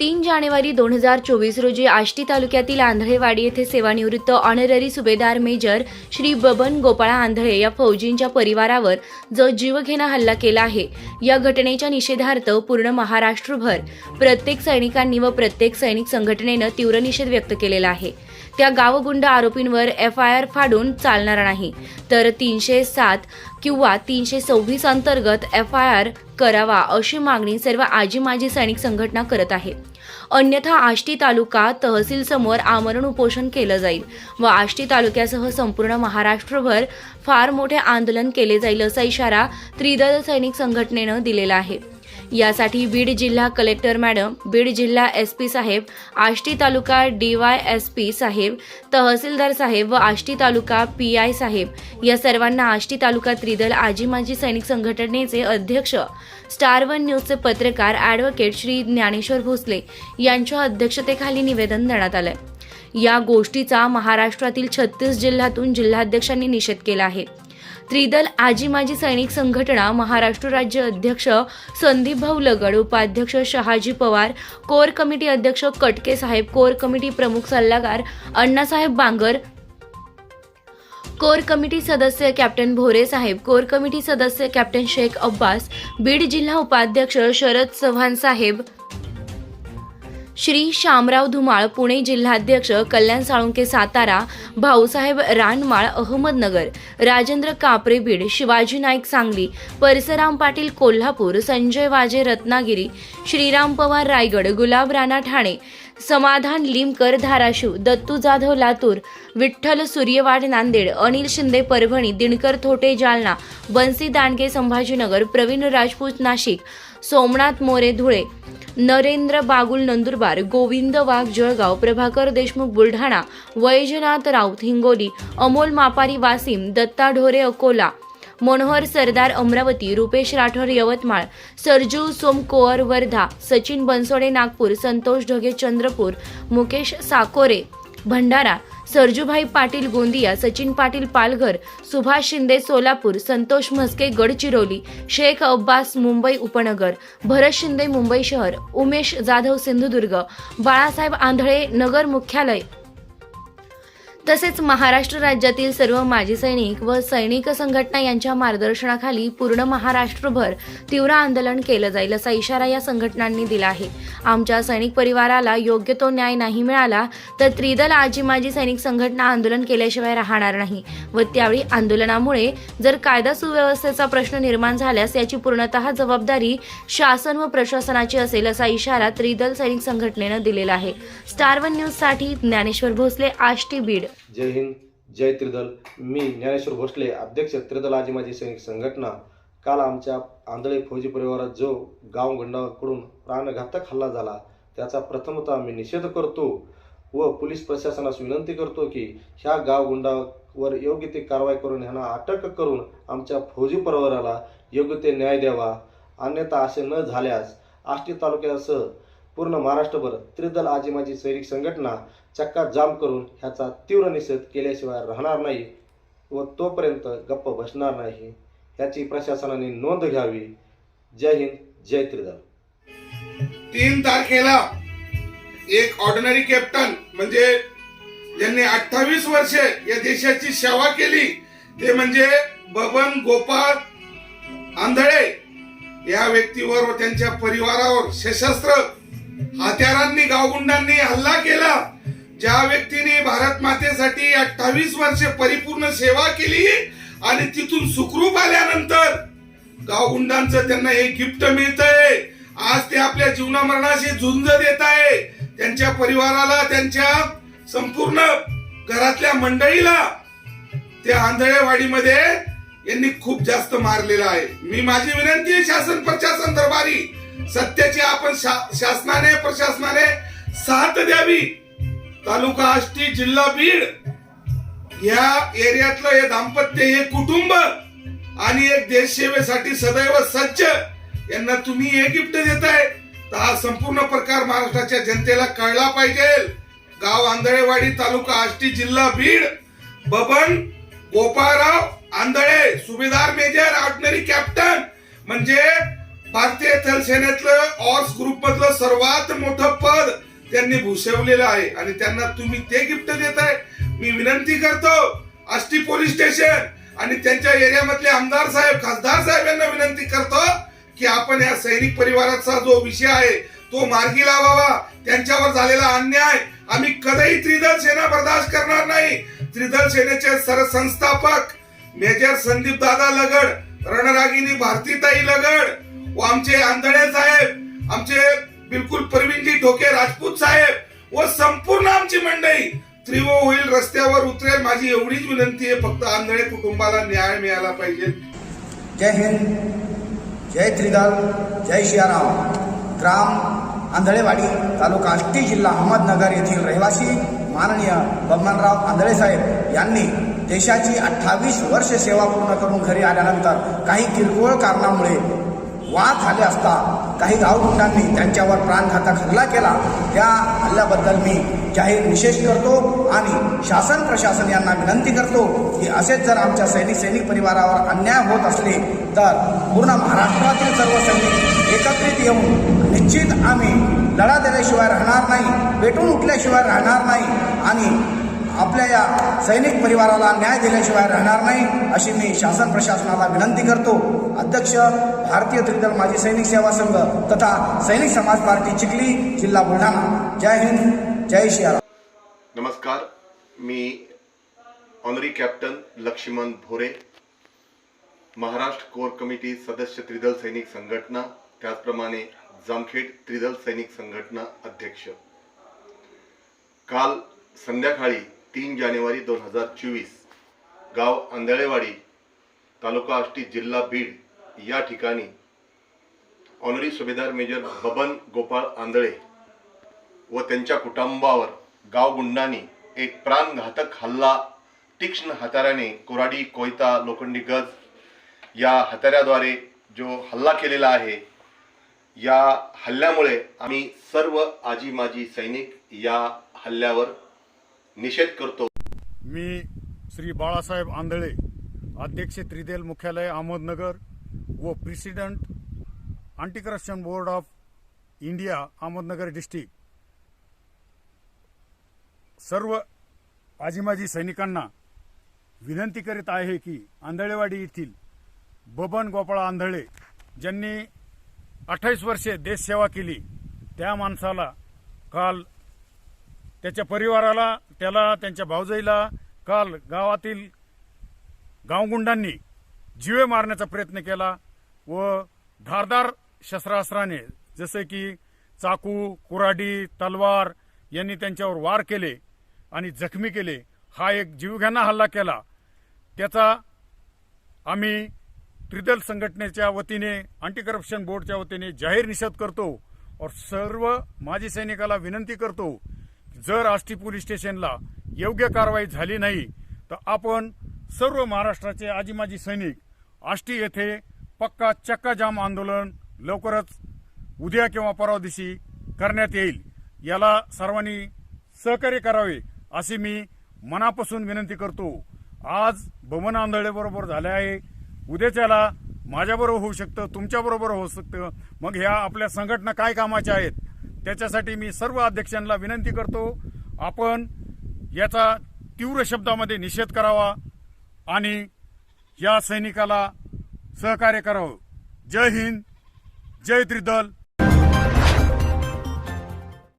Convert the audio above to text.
तीन जानेवारी दोन हजार चोवीस रोजी आष्टी तालुक्यातील आंधळेवाडी येथे सेवानिवृत्त ऑनररी सुभेदार मेजर श्री बबन गोपाळा आंधळे या फौजींच्या परिवारावर जो जीवघेणा हल्ला केला आहे. या घटनेच्या निषेधार्थ पूर्ण महाराष्ट्रभर प्रत्येक सैनिकांनी व प्रत्येक सैनिक संघटनेनं तीव्र निषेध व्यक्त केलेला आहे. त्या गावगुंड आरोपींवर एफ आय आर फाडून चालणार नाही. तर तीनशे सात किंवा तीनशे सव्वीस अंतर्गत एफ आय आर करावा अशी मागणी सर्व आजी माजी सैनिक संघटना करत आहे. अन्यथा आष्टी तालुका तहसील समोर आमरण उपोषण केलं जाईल व आष्टी तालुक्यासह संपूर्ण महाराष्ट्रभर फार मोठे आंदोलन केले जाईल असा इशारा त्रिदल सैनिक संघटनेनं दिलेला आहे. यासाठी बीड जिल्हा कलेक्टर मॅडम बीड जिल्हा एस पी साहेब आष्टी तालुका डी वाय एस पी साहेब तहसीलदार साहेब व आष्टी तालुका पी आय साहेब. या सर्वांना आष्टी तालुका त्रिदल आजी माजी सैनिक संघटनेचे अध्यक्ष स्टार वन न्यूजचे पत्रकार ॲडव्होकेट श्री ज्ञानेश्वर भोसले यांच्या अध्यक्षतेखाली निवेदन देण्यात आलंय. या गोष्टीचा महाराष्ट्रातील छत्तीस जिल्ह्यातून जिल्हाध्यक्षांनी निषेध केला आहे. त्रिदल आजी माजी सैनिक संघटना महाराष्ट्र राज्य अध्यक्ष संदीप भाऊ लगड उपाध्यक्ष शहाजी पवार कोर कमिटी अध्यक्ष कटके साहेब कोर कमिटी प्रमुख सल्लागार अण्णासाहेब बांगर कोर कमिटी सदस्य कॅप्टन भोरे साहेब कोर कमिटी सदस्य कॅप्टन शेख अब्बास बीड जिल्हा उपाध्यक्ष शरद चव्हाण साहेब श्री शामराव धुमाळ पुणे जिल्हाध्यक्ष कल्याण साळुंके सातारा भाऊसाहेब रानमाळ अहमदनगर राजेंद्र कापरे बीड शिवाजी नाईक सांगली परसराम पाटील कोल्हापूर संजय वाजे रत्नागिरी श्रीराम पवार रायगड गुलाब राणा ठाणे समाधान लिमकर धाराशिव दत्तू जाधव लातूर विठ्ठल सूर्यवाड नांदेड अनिल शिंदे परभणी दिनकर थोटे जालना बन्सी दांडगे संभाजीनगर प्रवीण राजपूत नाशिक सोमनाथ मोरे धुळे नरेंद्र बागुल नंदुरबार गोविंद वाघ जळगाव प्रभाकर देशमुख बुलढाणा वैजनाथ राऊत हिंगोली अमोल मापारी वासिम दत्ता ढोरे अकोला मनोहर सरदार अमरावती रुपेश राठोड यवतमाळ सरजू सोमकोअर वर्धा सचिन बनसोडे नागपूर संतोष ढगे चंद्रपूर मुकेश साकोरे भंडारा सरजूभाई पाटील गोंदिया सचिन पाटील पालघर सुभाष शिंदे सोलापूर संतोष म्हस्के गडचिरोली शेख अब्बास मुंबई उपनगर भरत शिंदे मुंबई शहर उमेश जाधव सिंधुदुर्ग बाळासाहेब आंधळे नगर मुख्यालय तसेच महाराष्ट्र राज्यातील सर्व माजी सैनिक व सैनिक संघटना यांच्या मार्गदर्शनाखाली पूर्ण महाराष्ट्रभर तीव्र आंदोलन केलं जाईल असा इशारा या संघटनांनी दिला आहे. आमच्या सैनिक परिवाराला योग्य तो न्याय नाही मिळाला तर त्रिदल आजी माजी सैनिक संघटना आंदोलन केल्याशिवाय राहणार नाही व त्यावेळी आंदोलनामुळे जर कायदा सुव्यवस्थेचा प्रश्न निर्माण झाल्यास याची पूर्णतः जबाबदारी शासन व प्रशासनाची असेल असा इशारा त्रिदल सैनिक संघटनेनं दिलेला आहे. स्टार वन न्यूजसाठी ज्ञानेश्वर भोसले आष्टी बीड. जय हिंद जय त्रिदल. मी ज्ञानेश्वर भोसले अध्यक्ष त्रिदल आजी सैनिक संघटना. काल आमच्या आंधळे फौजी परिवारात जो गावगंडाकडून प्राणघातक हल्ला झाला त्याचा प्रथमतः मी निषेध करतो व पोलीस प्रशासनास विनंती करतो की ह्या गावगुंडावर योग्य ती कारवाई करून ह्यांना अटक करून आमच्या फौजी परिवाराला योग्य ते न्याय द्यावा. अन्यथा असे न झाल्यास आष्टी तालुक्यासह पूर्ण महाराष्ट्रभर त्रिदल आजी माझी सैनिक संघटना चक्का जाम करून ह्याचा तीव्र निषेध केल्याशिवाय राहणार नाही व तोपर्यंत गप्प बसणार नाही. ह्याची प्रशासनाने नोंद घ्यावी. जय हिंद जय त्रिदल. तीन तारखेला एक ऑर्डिनरी कॅप्टन म्हणजे ज्यांनी अठ्ठावीस वर्षे या देशाची सेवा केली. ते म्हणजे बबन गोपाळ आंधळे या व्यक्तीवर व त्यांच्या परिवारावर सशस्त्र हत्यारांनी गावगुंडांनी हल्ला केला. ज्या व्यक्तीने भारत मातेसाठी अठ्ठावीस वर्षे परिपूर्ण सेवा केली आणि तिथून सुखरूप आल्यानंतर गावगुंडांचं त्यांना हे गिफ्ट मिळतंय. आज ते आपल्या जीवनामरणाशी झुंज देत आहे. त्यांच्या परिवाराला त्यांच्या संपूर्ण घरातल्या मंडळीला त्या आंधळेवाडीमध्ये यांनी खूप जास्त मारलेलं आहे. मी माझी विनंती आहे शासन प्रशासन दरबारी सत्याची आपण शा- शासनाने प्रशासनाने साथ द्यावी. तालुका आष्टी जिल्हा बीड. या एरियातलं हे दाम्पत्य हे कुटुंब आणि एक देशसेवेसाठी सदैव सज्ज यांना तुम्ही हे गिफ्ट देताय. तर हा संपूर्ण प्रकार महाराष्ट्राच्या जनतेला कळला पाहिजे. गाव आंधळेवाडी तालुका आष्टी जिल्हा बीड. बबन गोपाळराव आंधळे सुभेदार मेजर ऑर्डनरी कॅप्टन. म्हणजे भारतीय थलसेनेतलं ऑर्स ग्रुप मधलं सर्वात मोठं पद त्यांनी भूषवलेलं आहे आणि त्यांना तुम्ही ते गिफ्ट देताय मी विनंती करतो आष्टी पोलीस स्टेशन आणि त्यांच्या एरियामधले आमदार साहेब खासदार साहेब यांना विनंती करतो की आपण या सैनिक परिवाराचा जो विषय आहे तो मार्गी लावावा. त्यांच्यावर झालेला अन्याय आम्ही कधीही त्रिदल सेना बर्दाश्त करणार नाही. त्रिदल सेनेचे सरसंस्थापक मेजर संदीप दादा लगड रणरागिनी भारतीताई लगड व आमचे आंधळे साहेब आमचे बिलकुल प्रवीणजी ठोके राजपूत साहेब. व संपूर्ण आमची मंडळी. त्रिव होईल रस्त्यावर उतरेल. माझी एवढीच विनंती आहे फक्त आंधळे कुटुंबाला न्याय मिळाला पाहिजे. जय हिंद जय त्रिदल जय शियाराम. ग्राम आंधळेवाडी तालुका आष्टी जिल्हा अहमदनगर येथील रहिवासी माननीय बबनराव आंधळे साहेब यांनी देशाची अठ्ठावीस वर्ष सेवा पूर्ण करून घरी आल्यानंतर काही किरकोळ कारणामुळे वाद झाले असता काही गावगुंडांनी त्यांच्यावर प्राणघातक हल्ला केला त्या हल्ल्याबद्दल मी जाहीर निषेध करतो आणि शासन प्रशासन यांना विनंती करतो की असेच जर आमच्या सैनिक सैनिक परिवारावर अन्याय होत असले तर पूर्ण महाराष्ट्रातील सर्व सैनिक एकत्रित येऊन निश्चित आम्ही लढा दिल्याशिवाय राहणार नाही पेटून उठल्याशिवाय राहणार नाही आणि आपल्या या सैनिक परिवाराला न्याय दिल्याशिवाय राहणार नाही अशी मी शासन प्रशासनाला विनंती करतो. अध्यक्ष भारतीय त्रिदल माजी सैनिक सेवा संघ तथा सैनिक समाज पार्टी चिखली जिल्हा बुलढाणा. जय हिंद जय शियाराम. नमस्कार मी honorary captain Laxman Bhore Maharashtra core committee सदस्य त्रिदल सैनिक संघटना त्याचप्रमाणे जामखेड त्रिदल सैनिक संघटना अध्यक्ष. काल संध्याकाळी तीन जानेवारी दोन हजार चोवीस गाव आंधळेवाडी तालुका आष्टी जिल्हा बीड या ठिकाणी ऑनरी सुभेदार मेजर बबन गोपाळ आंधळे व त्यांच्या कुटुंबावर गावगुंडांनी एक प्राणघातक हल्ला तीक्ष्ण हत्याराने कोराडी कोयता लोखंडी गज या हत्याराद्वारे जो हल्ला केलेला आहे या हल्ल्यामुळे आम्ही सर्व आजी माजी सैनिक या हल्ल्यावर निषेध करतो. मी श्री बाळासाहेब आंधळे अध्यक्ष त्रिदेल मुख्यालय अहमदनगर व president anti corruption board of India Ahmednagar district. सर्व आजीमाजी सैनिकांना विनंती करीत आहे की आंधळेवाडी येथील बबन गोपाळ आंधळे ज्यांनी अठ्ठावीस वर्षे देशसेवा केली त्या माणसाला काल त्याच्या परिवाराला त्याला त्यांच्या भाऊजाईला काल गावातील गावगुंडांनी जीवे मारण्याचा प्रयत्न केला व धारदार शस्त्रास्त्राने जसे की चाकू कुऱ्हाडी तलवार यांनी त्यांच्यावर वार केले आणि जखमी केले. हा एक जीवघ्यांना हल्ला केला. त्याचा आम्ही त्रिदल संघटनेच्या वतीने अँटी करप्शन बोर्डच्या वतीने जाहीर निषेध करतो और सर्व माजी सैनिकाला विनंती करतो जर आष्टी पोलीस स्टेशनला योग्य कारवाई झाली नाही तर आपण सर्व महाराष्ट्राचे आजी माजी सैनिक आष्टी येथे पक्का चक्का जाम आंदोलन लवकरच उद्या किंवा परवा दिवशी करण्यात येईल. याला सर्वांनी सहकार्य करावे अशी मी मनापासून विनंती करतो. आज भवन आंधळेबरोबर झाले आहे. उद्याच्याला माझ्याबरोबर होऊ शकतं तुमच्याबरोबर होऊ शकतं. मग ह्या आपल्या संघटना काय कामाच्या आहेत? त्याच्यासाठी मी सर्व अध्यक्षांना विनंती करतो आपण याचा तीव्र शब्दामध्ये निषेध करावा आणि या सैनिकाला सहकार्य करावं. जय हिंद जय त्रिदल.